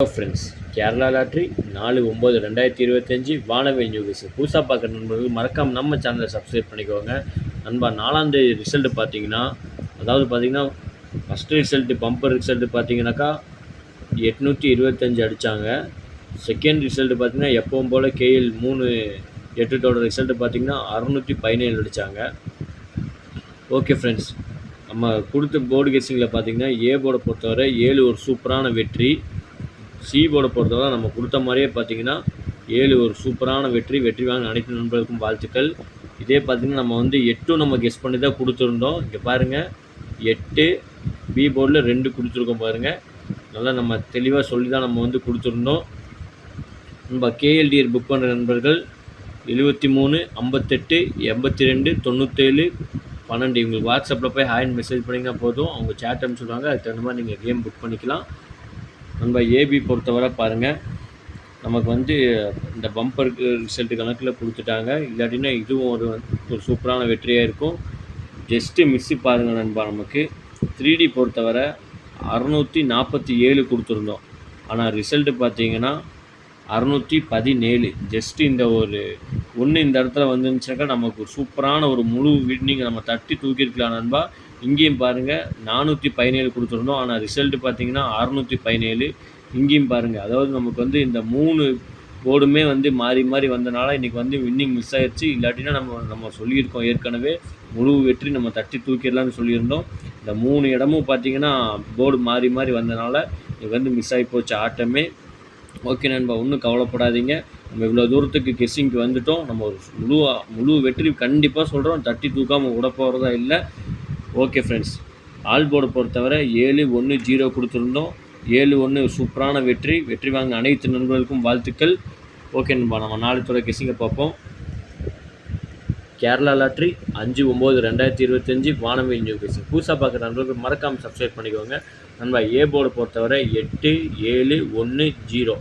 Hello friends Kerala lottery நாலு ஒம்பது ரெண்டாயிரத்தி இருபத்தஞ்சி வானவில் நியூஸ். புதுசாக பார்க்குற நண்பர்கள் மறக்காமல் நம்ம சேனலை சப்ஸ்கிரைப் பண்ணிக்கோங்க. நண்பா நாலாந்தேதி ரிசல்ட்டு பார்த்தீங்கன்னா அதாவது பார்த்தீங்கன்னா ஃபஸ்ட்டு ரிசல்ட்டு பம்பர் ரிசல்ட்டு பார்த்தீங்கன்னாக்கா எட்நூற்றி இருபத்தஞ்சி அடித்தாங்க செகண்ட் ரிசல்ட்டு பார்த்தீங்கன்னா எப்பவும் போல் கேஎல் மூணு எட்டுட்டோட ரிசல்ட்டு பார்த்தீங்கன்னா அறநூற்றி பதினேழு அடித்தாங்க ஓகே ஃப்ரெண்ட்ஸ் நம்ம கொடுத்த போர்டு கெஸ்ஸிங்கில் பார்த்தீங்கன்னா ஏ போர்டை பொறுத்தவரை ஏழு ஒரு சூப்பரான வெற்றி. சி போர்டை பொறுத்தவரை நம்ம கொடுத்த மாதிரியே பார்த்தீங்கன்னா ஏழு ஒரு சூப்பரான வெற்றி வெற்றி வாங்க அனைத்து நண்பர்களுக்கும் வாழ்த்துக்கள். இதே பார்த்தீங்கன்னா நம்ம வந்து எட்டும் நம்ம கெஸ் பண்ணி தான் கொடுத்துருந்தோம். இங்கே பாருங்கள் எட்டு பி போர்டில் ரெண்டு கொடுத்துருக்கோம் பாருங்கள் நல்லா நம்ம தெளிவாக சொல்லி தான் நம்ம வந்து கொடுத்துருந்தோம். நம்ம கேஎல்டிஆர் புக் பண்ணுற நண்பர்கள் எழுபத்தி மூணு ஐம்பத்தெட்டு எண்பத்தி ரெண்டு தொண்ணூற்றேழு பன்னெண்டு. இவங்களுக்கு வாட்ஸ்அப்பில் போய் ஹாய்னு மெசேஜ் பண்ணிங்கன்னா போதும். அவங்க சேட் அனுப்பிச்சுடுவாங்க அதுக்கு தகுந்த மாதிரி நீங்கள் கேம் புக் பண்ணிக்கலாம். நம்ம ஏபி பொறுத்தவரை பாருங்கள் நமக்கு வந்து இந்த பம்பருக்கு ரிசல்ட்டு கணக்கில் கொடுத்துட்டாங்க. இல்லாட்டினா இதுவும் ஒரு ஒரு சூப்பரான வெற்றியாக இருக்கும். ஜஸ்ட்டு மிஸ்ஸு பாருங்கள் நண்பா நமக்கு. த்ரீ டி பொறுத்தவரை அறநூற்றி நாற்பத்தி ஏழு கொடுத்துருந்தோம். ஆனால் ரிசல்ட்டு பார்த்தீங்கன்னா அறநூற்றி பதினேழு. ஜஸ்ட்டு இந்த ஒரு ஒன்று இந்த இடத்துல வந்துருந்துச்சாக்கா நமக்கு ஒரு சூப்பரான ஒரு முழு வின்னிங் நம்ம தட்டி தூக்கியிருக்கலாம் நண்பா. இங்கேயும் பாருங்கள் நானூற்றி பதினேழு கொடுத்துருந்தோம் ஆனால் ரிசல்ட்டு பார்த்தீங்கன்னா அறநூற்றி பதினேழு. இங்கேயும் பாருங்கள் அதாவது நமக்கு வந்து இந்த மூணு போர்டுமே வந்து மாறி மாறி வந்தனால இன்றைக்கி வந்து வின்னிங் மிஸ் ஆயிடுச்சு இல்லாட்டினா நம்ம நம்ம சொல்லியிருக்கோம் ஏற்கனவே. முழு வெற்றி நம்ம தட்டி தூக்கிடலாம்னு சொல்லியிருந்தோம். இந்த மூணு இடமும் பார்த்தீங்கன்னா போர்டு மாறி மாறி வந்தனால இது வந்து மிஸ் ஆகி போச்சு ஆட்டமே. ஓகே நண்பா ஒன்றும் கவலைப்படாதீங்க. நம்ம இவ்வளோ தூரத்துக்கு கெஸ்ஸிங்க்கு வந்துட்டோம். நம்ம ஒரு முழு முழு வெற்றி கண்டிப்பாக சொல்கிறோம் தட்டி தூக்காமல் விட போகிறதா இல்லை. ஓகே ஃப்ரெண்ட்ஸ் ஆல் போர்டை பொறுத்தவரை ஏழு ஒன்று ஜீரோ கொடுத்துருந்தோம். ஏழு ஒன்று சூப்பரான வெற்றி. வெற்றி வாங்க அனைத்து நண்பர்களுக்கும் வாழ்த்துக்கள். ஓகே நண்பா நம்ம நாளைத்தோட கெஸ்ஸிங்கை பார்ப்போம். கேரளா லாட்ரி அஞ்சு ஒம்பது ரெண்டாயிரத்தி இருபத்தஞ்சி வானவில் நியூ கெஸ்ஸிங் புதுசாக பார்க்குற நண்பர்கள் மறக்காமல் சப்ஸ்கிரைப் பண்ணிக்கோங்க. நண்பா ஏ போர்டு பொறுத்தவரை எட்டு ஏழு ஒன்று ஜீரோ.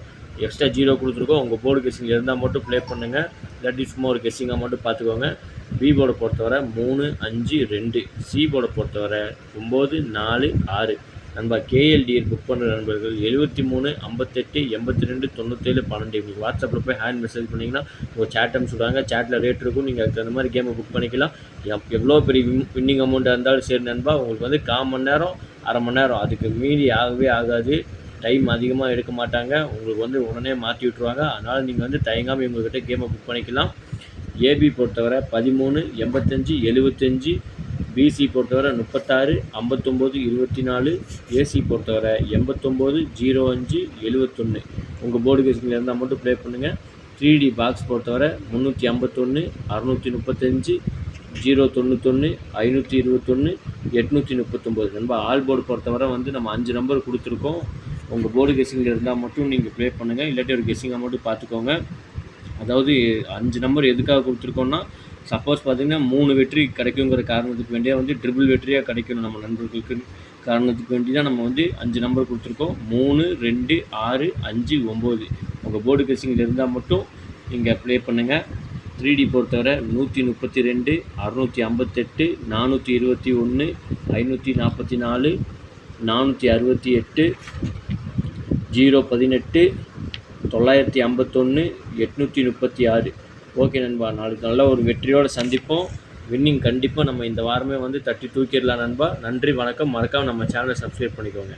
எக்ஸ்ட்ரா ஜீரோ கொடுத்துருக்கோம். உங்கள் போர்டு கேசிங் இருந்தால் மட்டும் ப்ளே பண்ணுங்கள் இல்லாட்டி சும்மா ஒரு கெஸ்ஸிங்காக மட்டும் பார்த்துக்கோங்க. பி போர்டை பொறுத்தவரை மூணு அஞ்சு ரெண்டு. சி போர்டை பொறுத்தவரை ஒம்பது நாலு ஆறு. நண்பா கேஎல்டிஎல் புக் பண்ணுற நண்பர்கள் எழுபத்தி மூணு ஐம்பத்தெட்டு எண்பத்தி ரெண்டு தொண்ணூற்றேழு பன்னெண்டு. உங்களுக்கு வாட்ஸ்அப்பில் போய் ஹேண்ட் மெசேஜ் பண்ணிங்கன்னா உங்கள் சேட் சொல்கிறாங்க சேட்டில் ரேட் இருக்கும். நீங்கள் அதுக்கு தகுந்த மாதிரி கேமை புக் பண்ணிக்கலாம். எப்- எவ்வளோ பெரிய வின்னிங் அமௌண்ட்டாக இருந்தாலும் சரி நண்பா உங்களுக்கு வந்து கால் மணி நேரம் அரை மணி நேரம். அதுக்கு மீறி ஆகவே ஆகாது. டைம் அதிகமாக எடுக்க மாட்டாங்க. உங்களுக்கு வந்து உடனே மாற்றி விட்ருவாங்க அதனால் நீங்கள் வந்து தயங்காமல் இவங்கக்கிட்ட கேமை புக் பண்ணிக்கலாம். ஏபி பொறுத்தவரை பதிமூணு எண்பத்தஞ்சு எழுபத்தஞ்சி பிசி பொறுத்தவரை முப்பத்தாறு ஐம்பத்தொம்போது இருபத்தி நாலு ஏசி பொறுத்தவரை எண்பத்தொம்போது ஜீரோ அஞ்சு எழுவத்தொன்று உங்கள் போர்டு கேஸில் இருந்தால் மட்டும் ப்ளே பண்ணுங்கள் த்ரீ டி பாக்ஸ் பொறுத்தவரை முந்நூற்றி ஐம்பத்தொன்று அறநூற்றி முப்பத்தஞ்சு ஜீரோ தொண்ணூத்தொன்று ஐநூற்றி இருபத்தொன்று எட்நூற்றி முப்பத்தொம்போது. நம்ம ஆல் போர்டு பொறுத்தவரை வந்து நம்ம அஞ்சு நம்பர் கொடுத்துருக்கோம். உங்கள் போர்டு கெஸ்ஸிங்கில் இருந்தால் மட்டும் நீங்கள் ப்ளே பண்ணுங்கள் இல்லாட்டி ஒரு கெஸிங்காக மட்டும் பார்த்துக்கோங்க அதாவது அஞ்சு நம்பர் எதுக்காக கொடுத்துருக்கோன்னா சப்போஸ் பார்த்தீங்கன்னா மூணு வெற்றி கிடைக்குங்கிற காரணத்துக்கு வேண்டிய வந்து ட்ரிபிள் வெற்றியாக கிடைக்கணும் நம்ம நண்பர்களுக்கு. காரணத்துக்கு வேண்டி தான் நம்ம வந்து அஞ்சு நம்பர் கொடுத்துருக்கோம். மூணு ரெண்டு ஆறு அஞ்சு ஒம்பது உங்கள் போர்டு கெஸிங்கில் இருந்தால் மட்டும் நீங்கள் ப்ளே பண்ணுங்கள் த்ரீ டி பொறுத்தவரை நூற்றி முப்பத்தி ரெண்டு அறநூற்றி ஐம்பத்தெட்டு நானூற்றி இருபத்தி ஒன்று ஐநூற்றி நாற்பத்தி நாலு நானூற்றி அறுபத்தி எட்டு ஜீரோ பதினெட்டு தொள்ளாயிரத்தி ஐம்பத்தொன்று எட்நூற்றி முப்பத்தி ஆறு. ஓகே நண்பா நாளைக்கு நல்ல ஒரு வெற்றியோடு சந்திப்போம். வின்னிங் கண்டிப்பாக நம்ம இந்த வாரமே வந்து தட்டி தூக்கிடலாம் நண்பா. நன்றி வணக்கம். மறக்காம நம்ம சேனலை சப்ஸ்கிரைப் பண்ணிக்கோங்க.